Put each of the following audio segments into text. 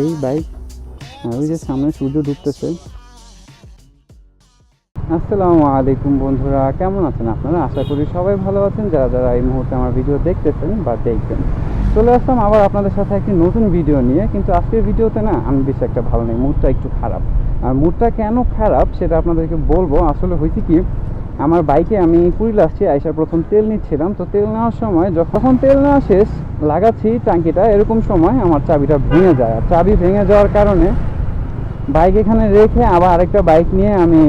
এই বাইক ওই যে সামনে সূর্য ডুবতেছে। আসসালামু আলাইকুম বন্ধুরা, কেমন আছেন আপনারা? আশা করি সবাই ভালো আছেন। যারা যারা এই মুহূর্তে আমার ভিডিও দেখতেছেন বা দেখবেন, চলে আসলাম আবার আপনাদের সাথে একটি নতুন ভিডিও নিয়ে। কিন্তু আজকের ভিডিওতে না, আমি বেশি একটা ভালো নেই, মুডটা একটু খারাপ। আর মুডটা কেন খারাপ সেটা আপনাদেরকে বলব। আসলে হয়েছে কি, আমার বাইকে আমি পুরীল আসছি, আইসার প্রথম তেল নিচ্ছিলাম। তো তেল নেওয়ার সময় যখন তেল নেওয়া শেষ লাগাচ্ছি ট্যাঙ্কিটা, এরকম সময় আমার চাবিটা ভেঙে যায়। আর চাবি ভেঙে যাওয়ার কারণে বাইক এখানে রেখে আবার আরেকটা বাইক নিয়ে আমি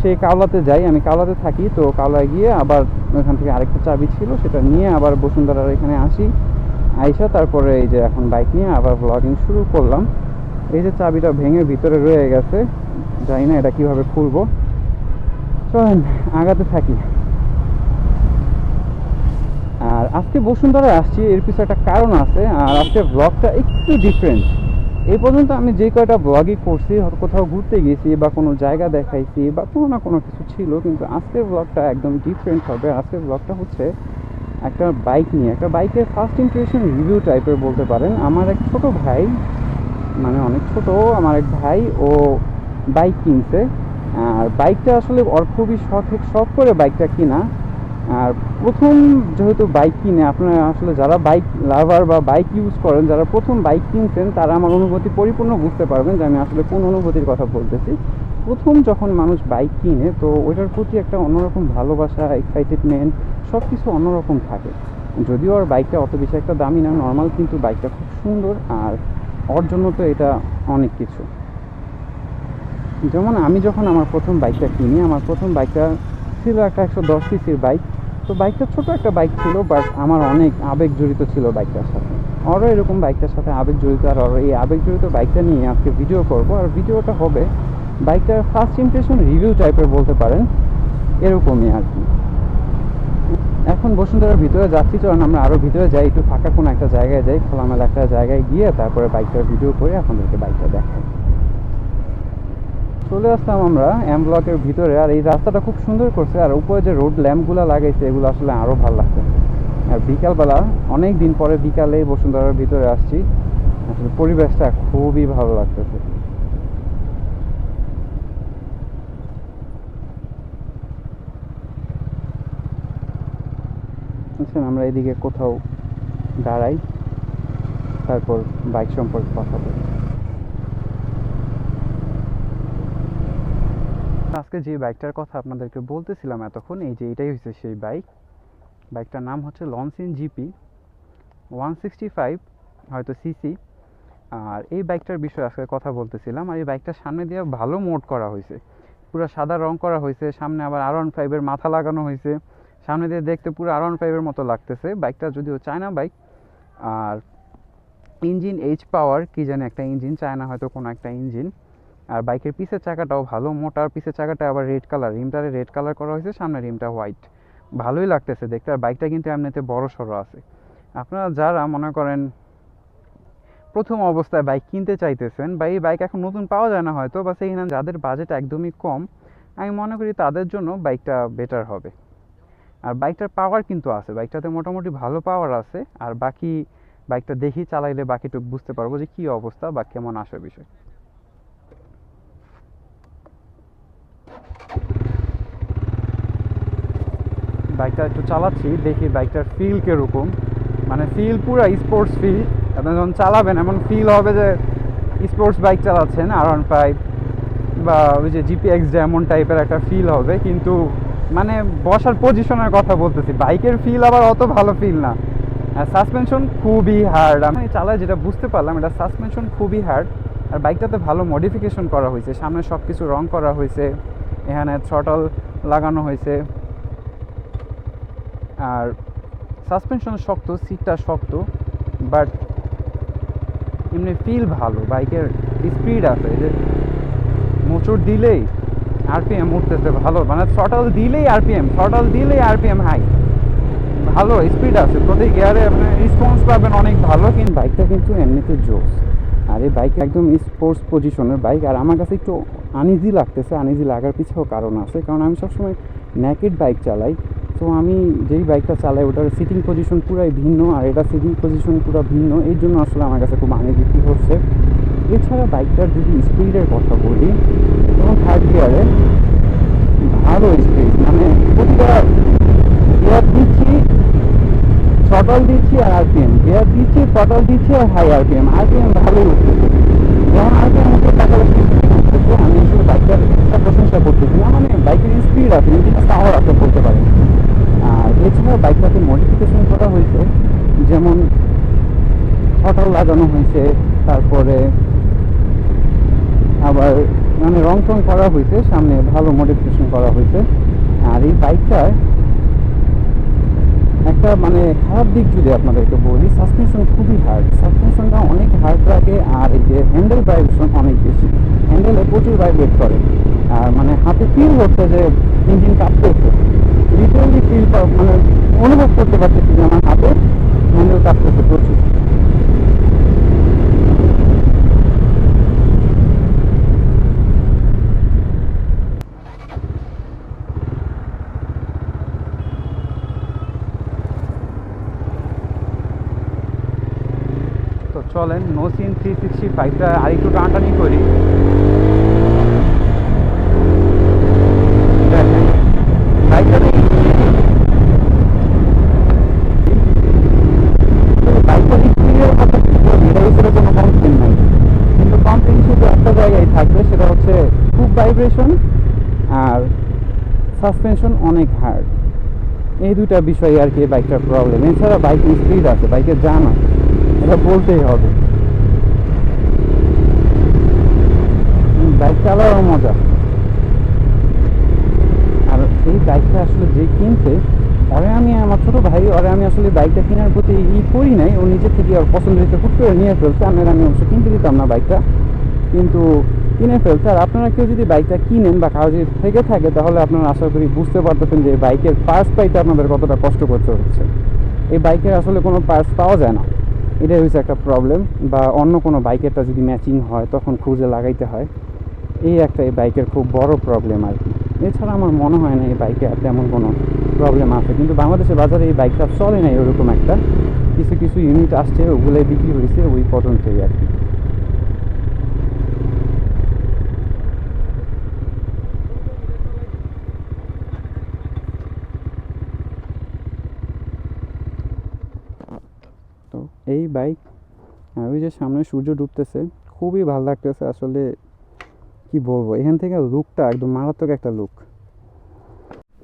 সেই কাওলাতে যাই। আমি কাওলাতে থাকি, তো কাওলায় গিয়ে আবার ওখান থেকে আরেকটা চাবি ছিল, সেটা নিয়ে আবার বসুন্ধরার এখানে আসি। আইসা তারপরে এই যে এখন বাইক নিয়ে আবার ব্লগিং শুরু করলাম। এই যে চাবিটা ভেঙে ভিতরে রয়ে গেছে, জানি না এটা কীভাবে খুলবো। চলেন, আগাতে থাকি। আর আজকে বসুন্ধরায় আসছি, এর পিছনে একটা কারণ আছে, আর আজকে ব্লগটা একটু ডিফারেন্ট এই পর্যন্ত আমি যে কয়টা ব্লগই করছি কোথাও ঘুরতে গেছি বা কোনো জায়গা দেখাইছি বা কোনো না কোনো কিছু ছিল, কিন্তু আজকের ব্লগটা একদম ডিফারেন্ট হবে। আজকের ব্লগটা হচ্ছে একটা বাইক নিয়ে, একটা বাইকের ফার্স্ট ইমপ্রেশন রিভিউ টাইপের বলতে পারেন। আমার এক ছোট ভাই মানে অনেক ছোট, আমার এক ভাই, ও বাইক কিনছে। আর বাইকটা আসলে ওর খুবই শখ শখ করে বাইকটা কিনা। আর প্রথম যেহেতু বাইক কিনে, আপনারা আসলে যারা বাইক লাভার বা বাইক ইউজ করেন, যারা প্রথম বাইক কিনছেন, তারা আমার অনুভূতি পরিপূর্ণ বুঝতে পারবেন যে আমি আসলে কোন অনুভূতির কথা বলতেছি। প্রথম যখন মানুষ বাইক কিনে, তো ওইটার প্রতি একটা অন্যরকম ভালোবাসা এক্সাইটেডমেন্ট সব কিছু অন্যরকম থাকে। যদিও আর বাইকটা অত বেশি একটা দামি না নর্মাল কিন্তু বাইকটা খুব সুন্দর আর ওর জন্য তো এটা অনেক কিছু। যেমন আমি যখন আমার প্রথম বাইকটা কিনি, আমার প্রথম বাইকটা ছিল একটা একশো দশ সিসির বাইক তো বাইকটা ছোট একটা বাইক ছিল বাট আমার অনেক আবেগ জড়িত ছিল বাইকটার সাথে। আরও এরকম বাইকটার সাথে আবেগ জড়িত আর আরও এই আবেগ জড়িত বাইকটা নিয়ে আজকে ভিডিও করব। আর ভিডিওটা হবে বাইকটার ফার্স্ট ইমপ্রেশন রিভিউ টাইপের বলতে পারেন, এরকমই আর কি। এখন বসুন্ধরার ভিতরে যাচ্ছি, চলুন আমরা আরও ভিতরে যাই, একটু ফাঁকা কোনো একটা জায়গায় যাই, খোলামেলা একটা জায়গায় গিয়ে তারপরে বাইকটার ভিডিও করে আপনাদেরকে বাইকটা দেখাই। চলে আসলাম আমরা এম ব্লকের ভিতরে, আর এই রাস্তাটা খুব সুন্দর করছে, আর উপরে যে রোড ল্যাম্পগুলো লাগাইছে, এগুলো আসলে আরও ভালো লাগছে। আর বিকালবেলা অনেক দিন পরে বিকালে বসুন্ধরার ভিতরে আসছি, আসলে পরিবেশটা খুবই ভালো লাগতেছে। আচ্ছা আমরা এদিকে কোথাও দাঁড়াই, তারপর বাইক সম্পর্কে কথা বলি। আজকে যে বাইকটার কথা আপনাদেরকে বলতেছিলাম এতক্ষণ, এই যে এটাই হচ্ছে সেই বাইক। বাইকটার নাম হচ্ছে Loncin GP one sixty five হয়তো সিসি আর এই বাইকটার বিষয়ে আজকে কথা বলতেছিলাম আর এই বাইকটার সামনে দিয়ে ভালো মোড করা হয়েছে পুরো সাদা রং করা হয়েছে সামনে আবার আর ওয়ান ফাইভের মাথা লাগানো হয়েছে সামনে দিয়ে দেখতে পুরো আর ওয়ান ফাইভের মতো লাগতেছে। বাইকটা যদিও চায়না বাইক, আর ইঞ্জিন এইচ পাওয়ার কি জানি একটা ইঞ্জিন চায়না হয়তো কোনো একটা ইঞ্জিন আর বাইকের পিসের চাকাটাও ভালো মোটার পিসের চাকাটা আবার রেড কালার। রিমটারে রেড কালার করা হয়েছে, সামনে রিমটা হোয়াইট। ভালোই লাগতেছে দেখতে, আর বাইকটা কিন্তু এমনিতে বড় সড়ো আছে। আপনারা যারা মনে করেন প্রথম অবস্থায় বাইক কিনতে চাইতেছেন বা এই বাইক এখন নতুন পাওয়া যায় না হয়তো বা সেই যাদের বাজেট একদমই কম, আমি মনে করি তাদের জন্য বাইকটা বেটার হবে। আর বাইকটার পাওয়ার কিন্তু আছে, বাইকটাতে মোটামুটি ভালো পাওয়ার আছে, আর বাকি বাইকটা দেখি চালাইলে বাকিটুক বুঝতে পারব যে কী অবস্থা বা কেমন আসে বিষয়। বাইকটা একটু চালাচ্ছি, দেখি বাইকটার ফিল কীরকম। মানে ফিল পুরো স্পোর্টস ফিল আপনি যখন চালাবেন, এমন ফিল হবে যে স্পোর্টস বাইক চালাচ্ছেন আর ওয়ান ফাইভ বা ওই যে জিপিএক্স যেমন টাইপের একটা ফিল হবে, কিন্তু মানে বসার পজিশনের কথা বলতেছি। বাইকের ফিল আবার অত ভালো ফিল না। সাসপেনশন খুবই হার্ড আমি চালায় যেটা বুঝতে পারলাম, এটা সাসপেনশন খুবই হার্ড আর বাইকটাতে ভালো মডিফিকেশন করা হয়েছে। সামনে সব কিছু রং করা হয়েছে। এখানে থ্রটল লাগানো হয়েছে। আর সাসপেনশন শক্ত সিটটা শক্ত বাট এমনি ফিল ভালো, বাইকের স্পিড আছে, যে মোচড় দিলেই আরপিএম উঠতেছে ভালো মানে থ্রটল দিলেই আরপিএম থ্রটল দিলেই আরপিএম হাই ভালো স্পিড আছে, প্রতি গিয়ারে আপনি রেসপন্স পাবেন অনেক ভালো, কিন্তু বাইকটা কিন্তু এমনিতে জোস। আর এই বাইক একদম স্পোর্টস পজিশনের বাইক আর আমার কাছে একটু আনইজি লাগতেছে আনইজি লাগার পিছেও কারণ আছে, কারণ আমি সবসময় ন্যাকেড বাইক চালাই। তো আমি যেই বাইকটা চালাই, ওটার সিটিং পজিশন পুরাই ভিন্ন আর এটা সিটিং পজিশন পুরো ভিন্ন। এই জন্য আসলে আমার কাছে খুব আনে বিক্রি করছে এছাড়া বাইকটার যদি স্পিডের কথা বলি এবং থার্ড গিয়ারে ভালো স্পিড মানে প্রতিটা গিয়ার দিচ্ছি থ্রটল দিচ্ছি আর আরপিএম গিয়ার দিচ্ছি থ্রটল দিচ্ছি আর হাই আরপিএম আরপিএম ভালোই উঠতেছে। যেমন আরপিএম উঠতে টাকা আমি আসলে বাইকটার করতে করতেছি না মানে বাইকের স্পিড আছে ইঞ্জিনের পাওয়ার আপনি করতে পারেন। আর এছাড়া বাইকটাকে মডিফিকেশন করা হয়েছে। যেমন হটার লাগানো হয়েছে, তারপরে আবার মানে রং টং করা হয়েছে, সামনে ভালো মডিফিকেশন করা হয়েছে। আর এই বাইকটার একটা মানে খারাপ দিক যদি আপনাদেরকে বলি সাসপেনশন খুবই হার্ড সাসপেনশনটা অনেক হার্ড রাখে আর এই যে হ্যান্ডেল ভাইব্রেশন অনেক বেশি। হ্যান্ডেলে প্রচুর ভাইব্রেট করে। আর মানে হাতে ফিল হচ্ছে যে ইঞ্জিন কাজ করছে লিটারালি ফিল মানে অনুভব করতে পারছে যে আমার হাতে হ্যান্ডেল কাজ করতে প্রচুর তো চলেন নোসিন থ্রি সিক্সটি ফাইভটা আরেকটু টানাটানি করি দেখেন বাইকটাতে বাইকটার স্পিডের কথা কি বলি এটা হিসেবে কোনো কমপ্লেন নাই কিন্তু কমপ্লেন শুধু একটা জায়গায় থাকবে সেটা হচ্ছে খুব ভাইব্রেশন আর সাসপেনশন অনেক হার্ড এই দুইটা বিষয় আর কি বাইকটার প্রবলেম এছাড়া বাইকের স্পিড আছে বাইকের জান এটা বলতেই হবে। বাইক চালারও মজা। আর এই বাইকটা আসলে যে কিনতে ওরে আমি আমার ছোটো ভাই, ওরে আমি আসলে বাইকটা কেনার প্রতি ই করি নাই, ও নিজে থেকে ওর পছন্দ হয়েছে হুট করে নিয়ে ফেলছে, আমি আমি অবশ্য কিনতে দিতাম না বাইকটা, কিন্তু কিনে ফেলছে। আর আপনারা কেউ যদি বাইকটা কিনেন বা কারও যদি থেকে থাকে, তাহলে আপনারা আশা করি বুঝতে পারতেছেন যে বাইকের পার্টস পাইতে আপনাদের কতটা কষ্ট করতে হচ্ছে। এই বাইকের আসলে কোনো পার্টস পাওয়া যায় না। এটাই হচ্ছে একটা প্রবলেম বা অন্য কোনো বাইকেরটা যদি ম্যাচিং হয়, তখন খুঁজে লাগাইতে হয়। এই একটা এই বাইকের খুব বড় প্রবলেম আর কি। এছাড়া আমার মনে হয় না এই বাইকে তেমন কোনো প্রবলেম আছে। কিন্তু বাংলাদেশের বাজারে এই বাইকটা চলে না এরকম একটা। কিছু কিছু ইউনিট আসছে, ওগুলোই বিক্রি হয়েছে, ওই পর্যন্তই আর কি। এই বাইক ওই যে সামনে সূর্য ডুবতেছে, খুবই ভালো লাগতেছে। আসলে কি বলব? এখান থেকে লুকটা একদম মারাত্মক একটা look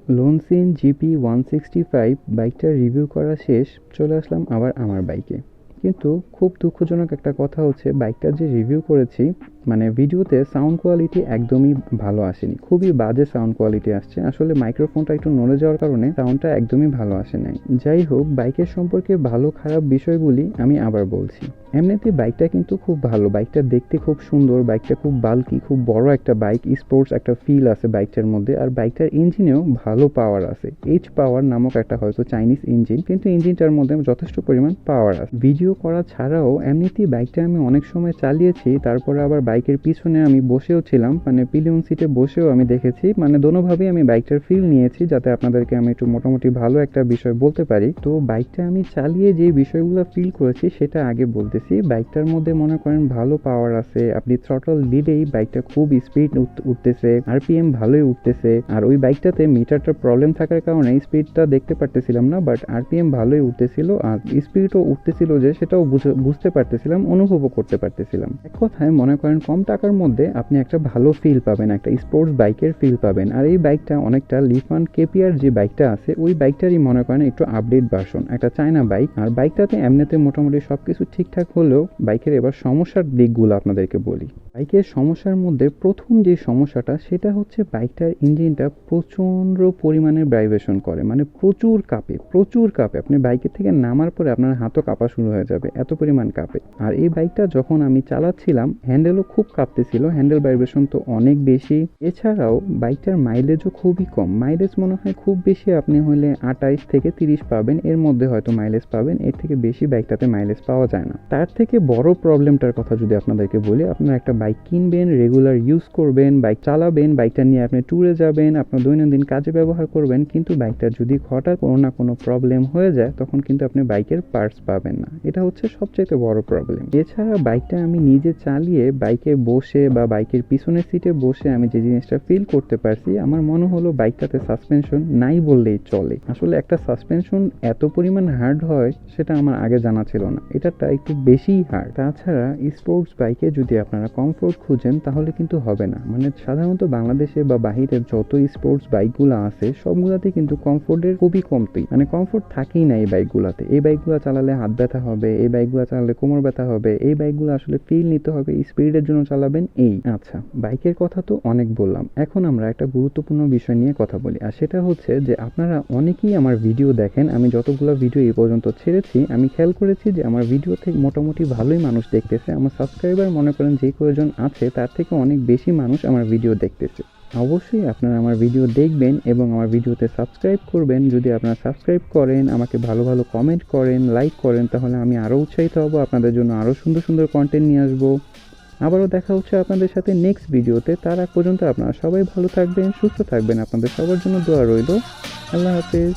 Loncin GP one sixty five বাইকটা রিভিউ করা শেষ, চলে আসলাম আবার আমার বাইকে কিন্তু খুব দুঃখজনক একটা কথা হচ্ছে বাইকটা যে রিভিউ করেছি মানে ভিডিওতে সাউন্ড কোয়ালিটি একদমই ভালো আসেনি। খুবই বাজে সাউন্ড কোয়ালিটি আসছে। আসলে মাইক্রোফোনটা একটু নড়ে যাওয়ার কারণে সাউন্ডটা একদমই ভালো আসে নাই। যাই হোক বাইকের সম্পর্কে ভালো খারাপ বিষয়গুলি আমি আবার বলছি। এমনিতে বাইকটা কিন্তু খুব ভালো। বাইকটা দেখতে খুব সুন্দর বাইকটা খুব বাল্কি খুব বড় একটা বাইক স্পোর্টস একটা ফিল আছে বাইকটার মধ্যে। আর বাইকটার ইঞ্জিনেও ভালো পাওয়ার আছে। এইচ পাওয়ার নামক একটা হয়তো চাইনিজ ইঞ্জিন কিন্তু ইঞ্জিনটার মধ্যে যথেষ্ট পরিমাণ পাওয়ার আছে। ভিডিও করা ছাড়াও এমনিতেই বাইকটা আমি অনেক সময় চালিয়েছি, তারপরে আবার বাইকের পিছনে আমি বসেও ছিলাম মানে পিলিয়ন সিটে বসেও আমি দেখেছি। মানে দোনোভাবেই আমি বাইকটার ফিল নিয়েছি, যাতে আপনাদেরকে আমি একটু মোটামুটি ভালো একটা বিষয় বলতে পারি। তো বাইকটা আমি চালিয়ে যে বিষয়গুলো ফিল করেছি, সেটা আগে বলতেছি। বাইকটার মধ্যে মনে করেন ভালো পাওয়ার আছে, আপনি থ্রটল দিলেই বাইকটা খুব স্পিড উঠতেছে আর আরপিএম ভালোই উঠতেছে। আর ওই বাইকটাতে মিটারটার প্রবলেম থাকার কারণে স্পিডটা দেখতে পারতেছিলাম না বাট আরপিএম ভালোই উঠতেছিল। আর স্পিডও উঠতেছিল যে, সেটাও বুঝে- বুঝতে পারতেছিলাম, অনুভবও করতে পারতেছিলাম। এক কথায় মনে করেন কম টাকার মধ্যে আপনি একটা ভালো ফিল পাবেন, একটা স্পোর্টস বাইকের ফিল পাবেন। আর এই বাইকটা অনেকটা লিফান কেপিআর যে বাইকটা আছে, ওই বাইকটারই মনে করেন একটু আপডেট ভার্সন একটা চায়না বাইক আর বাইকটাতে এমনিতে মোটামুটি সব কিছু ঠিকঠাক হলেও বাইকের এবার সমস্যার দিকগুলো আপনাদেরকে বলি। বাইকের সমস্যার মধ্যে প্রথম যে সমস্যাটা, সেটা হচ্ছে বাইকটার ইঞ্জিনটা প্রচণ্ড পরিমাণে ভাইব্রেশন করে। মানে প্রচুর কাঁপে প্রচুর কাঁপে। আপনি বাইকের থেকে নামার পরে আপনার হাতও কাঁপা শুরু হয়ে যাবে, এত পরিমাণ কাঁপে। আর এই বাইকটা যখন আমি চালাচ্ছিলাম হ্যান্ডেলও খুব কাঁপতেছিল। হ্যান্ডেল ভাইব্রেশন তো অনেক বেশি। এছাড়াও বাইকটার মাইলেজও খুবই কম। মাইলেজ মনে হয় খুব বেশি আপনি হলে আঠাইশ থেকে তিরিশ পাবেন। এর মধ্যে হয়তো মাইলেজ পাবেন। এর থেকে বেশি বাইকটাতে মাইলেজ পাওয়া যায় না। তার থেকে বড় প্রবলেমটার কথা যদি আপনাদেরকে বলি, আপনারা একটা বাইক কিনবেন, রেগুলার ইউজ করবেন, বাইক চালাবেন, বাইকটা নিয়ে আপনি ট্যুরে যাবেন, আপনার দৈনন্দিন কাজে ব্যবহার করবেন, কিন্তু বাইকটা যদি হঠাৎ কোনো না কোনো প্রবলেম হয়ে যায়, তখন কিন্তু আপনি বাইকের পার্টস পাবেন না। এটা হচ্ছে সবচেয়ে বড় প্রবলেম। এছাড়া বাইকটা আমি নিজে চালিয়ে বাইকে বসে বা বাইকের পিছনের সিটে বসে আমি যে জিনিসটা ফিল করতে পারছি, আমার মনে হলো বাইকটাতে সাসপেনশন নাই বললেই চলে। আসলে একটা সাসপেনশন এত পরিমাণ হার্ড হয়, সেটা আমার আগে জানা ছিল না। এটাটা একটু বেশিই হার্ড তাছাড়া স্পোর্টস বাইকে যদি আপনারা কমফোর্ট খুঁজেন, তাহলে কিন্তু হবে না। মানে সাধারণত বাংলাদেশে বা বাহিরের যত স্পোর্টস বাইকগুলো আছে সবগুলাতে কিন্তু কমফোর্টের খুবই কমতি। মানে কমফোর্ট থাকেই না এই বাইকগুলোতে এই বাইকগুলো চালালে হাত ব্যথা হবে, এই বাইকগুলো চালালে কোমর ব্যথা হবে, এই বাইকগুলো আসলে ফিল নিতে হবে স্পিডের জন্য চালাবেন এই। আচ্ছা বাইকের কথা তো অনেক বললাম। এখন আমরা একটা গুরুত্বপূর্ণ বিষয় নিয়ে কথা বলি, আর সেটা হচ্ছে যে আপনারা অনেকেই আমার ভিডিও দেখেন, আমি যতগুলো ভিডিও এই পর্যন্ত ছেড়েছি, আমি খেয়াল করেছি যে আমার ভিডিও থেকে মোটামুটি ভালোই মানুষ দেখতেছে, আমার সাবস্ক্রাইবার মনে করেন যে কয়েকজন আছে, তার থেকে অনেক বেশি মানুষ আমার ভিডিও দেখতেছে। অবশ্যই আপনারা আমার ভিডিও দেখবেন এবং আমার ভিডিওতে সাবস্ক্রাইব করবেন। যদি আপনারা সাবস্ক্রাইব করেন, আমাকে ভালো ভালো কমেন্ট করেন লাইক করেন, তাহলে আমি আরও উৎসাহিত হব, আপনাদের জন্য আরও সুন্দর সুন্দর কন্টেন্ট নিয়ে আসব। আবারও দেখা হচ্ছে আপনাদের সাথে নেক্সট ভিডিওতে। তার আগ পর্যন্ত আপনারা সবাই ভালো থাকবেন, সুস্থ থাকবেন। আপনাদের সবার জন্য দোয়া রইল। আল্লাহ হাফেজ।